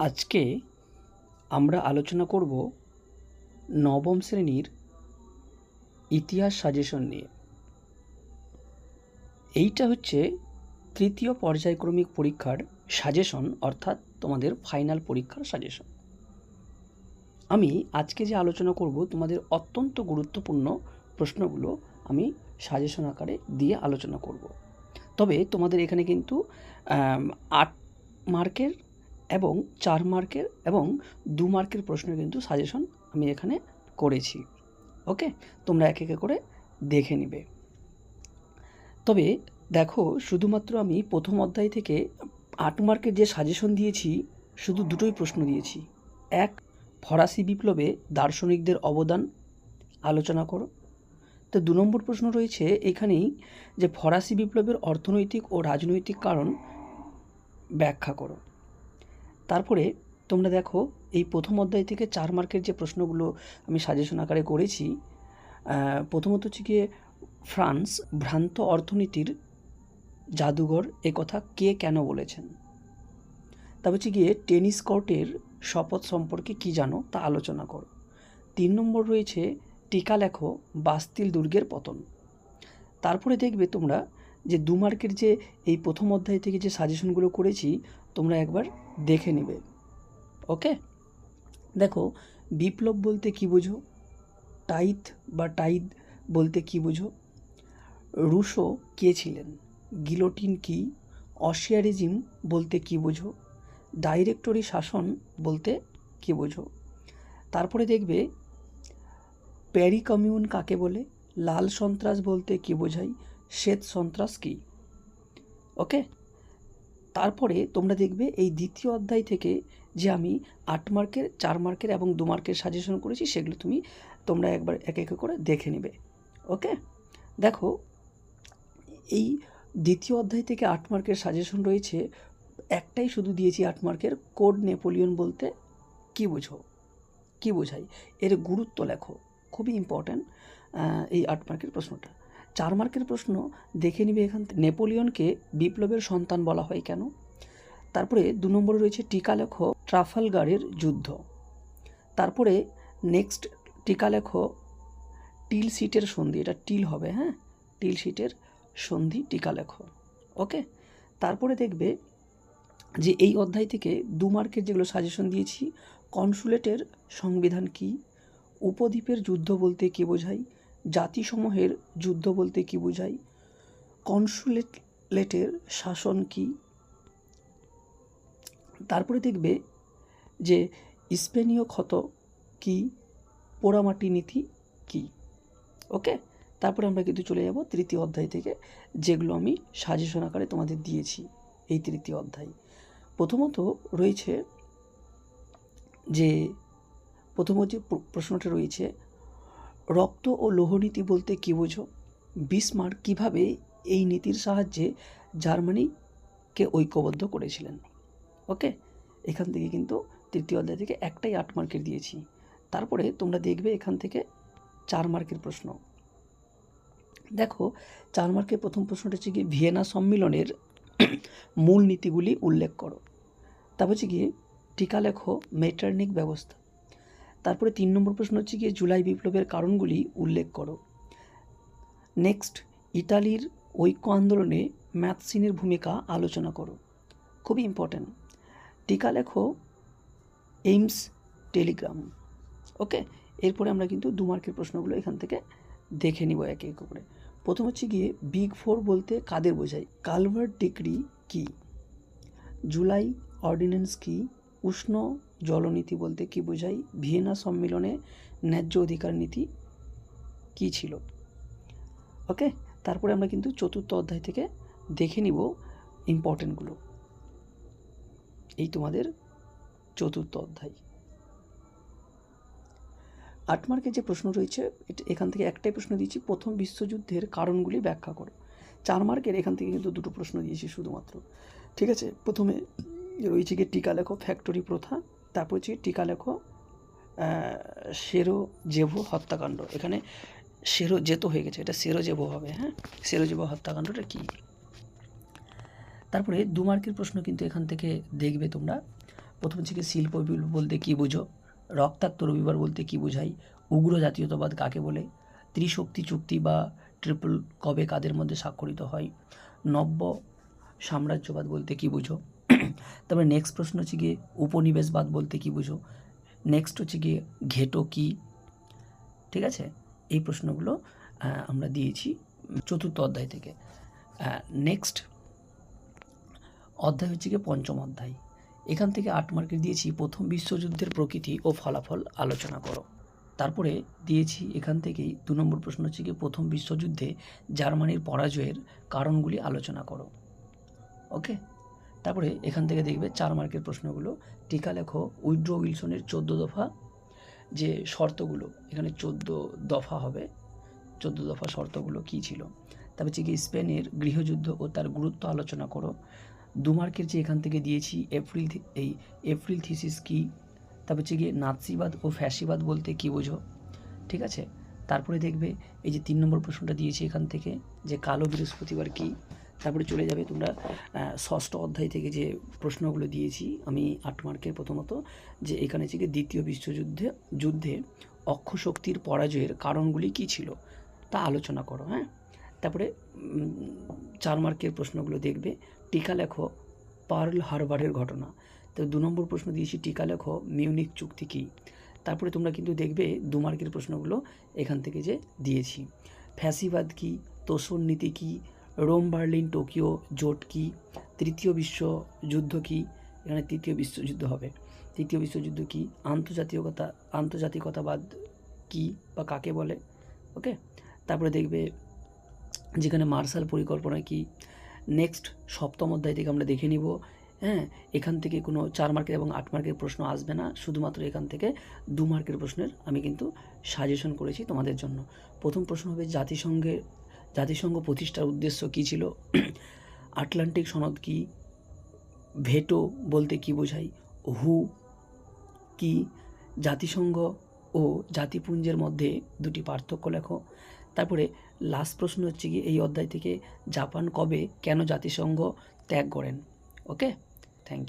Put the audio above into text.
আজকে আমরা আলোচনা করব নবম শ্রেণির ইতিহাস সাজেশন নিয়ে। এইটা হচ্ছে তৃতীয় পর্যায়ক্রমিক পরীক্ষার সাজেশন অর্থাৎ তোমাদের ফাইনাল পরীক্ষার সাজেশন আমি আজকে যে আলোচনা করব, তোমাদের অত্যন্ত গুরুত্বপূর্ণ প্রশ্নগুলো আমি সাজেশন আকারে দিয়ে আলোচনা করব। তবে তোমাদের এখানে কিন্তু আট মার্কের এবং চার মার্কের এবং দু মার্কের প্রশ্ন কিন্তু সাজেশন আমি এখানে করেছি। ওকে তোমরা এক একে করে দেখে নিবে। তবে দেখো, শুধুমাত্র আমি প্রথম অধ্যায় থেকে আট মার্কের যে সাজেশন দিয়েছি, শুধু দুটোই প্রশ্ন দিয়েছি। এক, ফরাসি বিপ্লবে দার্শনিকদের অবদান আলোচনা করো। তো দু নম্বর প্রশ্ন রয়েছে এখানেই যে ফরাসি বিপ্লবের অর্থনৈতিক ও রাজনৈতিক কারণ ব্যাখ্যা করো। তারপরে তোমরা দেখো, এই প্রথম অধ্যায় থেকে চার মার্কের যে প্রশ্নগুলো আমি সাজেশন আকারে করেছি প্রথমত হচ্ছে গিয়ে ফ্রান্স ভ্রান্ত অর্থনীতির জাদুঘর এ কথা কে কেন বলেছেন? তারপর হচ্ছে গিয়ে টেনিস কোর্টের শপথ সম্পর্কে কি জানো তা আলোচনা করো। তিন নম্বর রয়েছে, টিকা লেখো বাস্তিল দুর্গের পতন। তারপরে দেখবে তোমরা যে দু মার্কের যে এই প্রথম অধ্যায় থেকে যে সাজেশনগুলো করেছি, তোমরা একবার দেখে নেবে। ওকে দেখো, বিপ্লব বলতে কি বোঝো? টাইথ বা টাইদ বলতে কি বোঝো? রুশো কে ছিলেন? গিলোটিন কি? অশিয়ারিজিম বলতে কি বোঝো? ডাইরেক্টরি শাসন বলতে কি বোঝো? তারপরে দেখবে প্যারি কমিউন কাকে বলে? লাল সন্ত্রাস বলতে কি বোঝায়? শ্বেত সন্ত্রাস কি? ওকে? তারপরে তোমরা দেখবে এই দ্বিতীয় অধ্যায় থেকে যে আমি আট মার্কের, চার মার্কের এবং দু মার্কের সাজেশন করেছি, সেগুলো তুমি তোমরা একবার এক এক করে দেখে নেবে। ওকে? দেখো, এই দ্বিতীয় অধ্যায় থেকে আট মার্কের সাজেশন রয়েছে, একটাই শুধু দিয়েছি আট মার্কের, কোড নেপোলিয়ন বলতে কি বোঝো? কি বোঝাই এর গুরুত্ব লেখো, খুবই ইম্পর্ট্যান্ট এই আট মার্কের প্রশ্নটা। চার মার্কের প্রশ্ন, দেখে নিবে এখান থেকে নেপোলিয়নকে বিপ্লবের সন্তান বলা হয় কেন? তারপরে দু নম্বরে রয়েছে টিকা লেখো ট্রাফালগারের যুদ্ধ। তারপরে নেক্সট টিকা লেখো টিল সিটের সন্ধি, এটা টিল হবে হ্যাঁ? টিল সিটের সন্ধি টিকা লেখো ওকে? তারপরে দেখবে যে এই অধ্যায় থেকে দু মার্কের যেগুলো সাজেশন দিয়েছি কনসুলেটের সংবিধান কি? উপদ্বীপের যুদ্ধ বলতে কী বোঝায়? জাতিসমূহের যুদ্ধ বলতে কী বোঝায়? কনসুলেটের শাসন কি? তারপরে দেখবে যে স্পেনীয় ক্ষত কি? পোড়ামাটি নীতি কি? ওকে? তারপরে আমরা কিন্তু চলে যাব তৃতীয় অধ্যায় থেকে, যেগুলো আমি সাজেশন আকারে তোমাদের দিয়েছি এই তৃতীয় অধ্যায়। প্রথমত রয়েছে যে প্রথম যে প্রশ্নটা রয়েছে রক্ত ও লোহনীতি বলতে কী বোঝো? বিসমার্ক কীভাবে এই নীতির সাহায্যে জার্মানিকে ঐক্যবদ্ধ করেছিলেন? ওকে, এখান থেকে কিন্তু তৃতীয় অধ্যায় থেকে একটাই আট মার্কের দিয়েছি। তারপরে তোমরা দেখবে এখান থেকে চার মার্কের প্রশ্ন। দেখো, চার মার্কের প্রথম প্রশ্নটা হচ্ছে গিয়ে ভিয়েনা সম্মিলনের মূল নীতিগুলি উল্লেখ করো। তারপর হচ্ছে গিয়ে টিকা লেখো, মেটার্নিক ব্যবস্থা। তারপরে তিন নম্বর প্রশ্ন হচ্ছে গিয়ে জুলাই বিপ্লবের কারণগুলি উল্লেখ করো। নেক্সট ইতালির ঐক্য আন্দোলনে ম্যাথসিনের ভূমিকা আলোচনা করো। খুবই ইম্পর্ট্যান্ট টিকা লেখো, এইমস টেলিগ্রাম। ওকে? এরপরে আমরা কিন্তু দু মার্কের প্রশ্নগুলো এখান থেকে দেখে নিব একে একে করে। প্রথম হচ্ছে গিয়ে বিগ ফোর বলতে কাদের বোঝায়? কালভার্ট ডিগ্রি কি? জুলাই অর্ডিন্যান্স কি? উষ্ণ জলনীতি বলতে কি বোঝায়? ভিয়েনা সম্মেলনে ন্যায্য অধিকার নীতি কি ছিল? ওকে, তারপরে আমরা কিন্তু চতুর্থ অধ্যায় থেকে দেখে নিব ইম্পর্টেন্টগুলো এই তোমাদের চতুর্থ অধ্যায়। আট মার্কের যে প্রশ্ন রয়েছে এখান থেকে একটাই প্রশ্ন দিয়েছি, প্রথম বিশ্বযুদ্ধের কারণগুলি ব্যাখ্যা করো। চার মার্কের এখান থেকে কিন্তু দুটো প্রশ্ন দিয়েছি শুধুমাত্র। ঠিক আছে? প্রথমে রয়েছে গিয়ে টিকা লেখো ফ্যাক্টরি প্রথা তারপর হচ্ছে টিকা লেখো সেরো জেভো হত্যাকাণ্ড। এখানে সেরো জেতো হয়ে গেছে, এটা সেরো জেভো হবে হ্যাঁ? সেরো জেভো হত্যাকাণ্ডটা কী? তারপরে দু মার্কের প্রশ্ন কিন্তু এখান থেকে দেখবে তোমরা। প্রথম থেকে শিল্প বলতে কী বুঝো? রক্তাক্ত রবিবার বলতে কী বোঝায় উগ্র জাতীয়তাবাদ কাকে বলে? ত্রিশক্তি চুক্তি বা ট্রিপল কবে কাদের মধ্যে স্বাক্ষরিত হয়? নব্য সাম্রাজ্যবাদ বলতে কী বুঝো? তারপরে নেক্সট প্রশ্ন হচ্ছে গিয়ে উপনিবেশবাদ বলতে কী বুঝো? নেক্সট হচ্ছে গিয়ে ঘেটো কি? ঠিক আছে? এই প্রশ্নগুলো আমরা দিয়েছি চতুর্থ অধ্যায় থেকে। নেক্সট অধ্যায় হচ্ছে গিয়ে পঞ্চম অধ্যায়। এখান থেকে আট মার্কের দিয়েছি, প্রথম বিশ্বযুদ্ধের প্রকৃতি ও ফলাফল আলোচনা করো। তারপরে দিয়েছি এখান থেকেই দু নম্বর প্রশ্ন হচ্ছে গিয়ে প্রথম বিশ্বযুদ্ধে জার্মানির পরাজয়ের কারণগুলি আলোচনা করো। ওকে তারপরে এখান থেকে দেখবে চার মার্কের প্রশ্নগুলো। টিকা লেখো, উইড্রো উইলসনের চোদ্দ দফা, যে শর্তগুলো, এখানে চোদ্দ দফা হবে। চোদ্দ দফা শর্তগুলো কী ছিল? তারপর হচ্ছে স্পেনের গৃহযুদ্ধ ও তার গুরুত্ব আলোচনা করো। দু মার্কের যে এখান থেকে দিয়েছি, এপ্রিল এই এপ্রিল থিসিস কি? তারপর হচ্ছে গিয়ে নাৎসিবাদ ও ফ্যাসিবাদ বলতে কী বোঝো? ঠিক আছে? তারপরে দেখবে এই যে তিন নম্বর প্রশ্নটা দিয়েছি এখান থেকে, যে কালো বৃহস্পতিবার কি? তারপরে চলে যাবে তোমরা ষষ্ঠ অধ্যায় থেকে যে প্রশ্নগুলো দিয়েছি, আমি আট মার্কের প্রথমত, যে এখানে থেকে দ্বিতীয় বিশ্বযুদ্ধে, যুদ্ধে অক্ষশক্তির পরাজয়ের কারণগুলি কী ছিল? তা আলোচনা করো হ্যাঁ? তারপরে চার মার্কের প্রশ্নগুলো দেখবে, টিকা লেখো পার্ল হারবারের ঘটনা। তো দু নম্বর প্রশ্ন দিয়েছি, টিকা লেখো মিউনিক চুক্তি কী? তারপরে তোমরা কিন্তু দেখবে দু মার্কের প্রশ্নগুলো এখান থেকে যে দিয়েছি। ফ্যাসিবাদ কী? তোষণ নীতি কী? রোম, বার্লিন, টোকিও, জোট কী, তৃতীয় বিশ্বযুদ্ধ কী, এখানে তৃতীয় বিশ্বযুদ্ধ হবে। তৃতীয় বিশ্বযুদ্ধ কী, আন্তর্জাতিকতা, আন্তর্জাতিকতাবাদ কী বা কাকে বলে? ওকে তারপরে দেখবে যেখানে মার্শাল পরিকল্পনা কি। নেক্সট সপ্তম অধ্যায় থেকে আমরা দেখে নিব। হ্যাঁ এখান থেকে কোনো চার মার্কের এবং আট মার্কের প্রশ্ন আসবে না। শুধুমাত্র এখান থেকে দু মার্কের প্রশ্নের আমি কিন্তু সাজেশন করেছি তোমাদের জন্য। প্রথম প্রশ্ন হবে জাতিসংঘের জাতিসংঘ প্রতিষ্ঠার উদ্দেশ্য কী ছিল? আটলান্টিক সনদ কি? ভেটো বলতে কি বোঝায়? হু কি? জাতিসংঘ ও জাতিপুঞ্জের মধ্যে দুটি পার্থক্য লেখো। তারপরে লাস্ট প্রশ্ন হচ্ছে কি এই অধ্যায় থেকে জাপান কবে কেন জাতিসংঘ ত্যাগ করেন? ওকে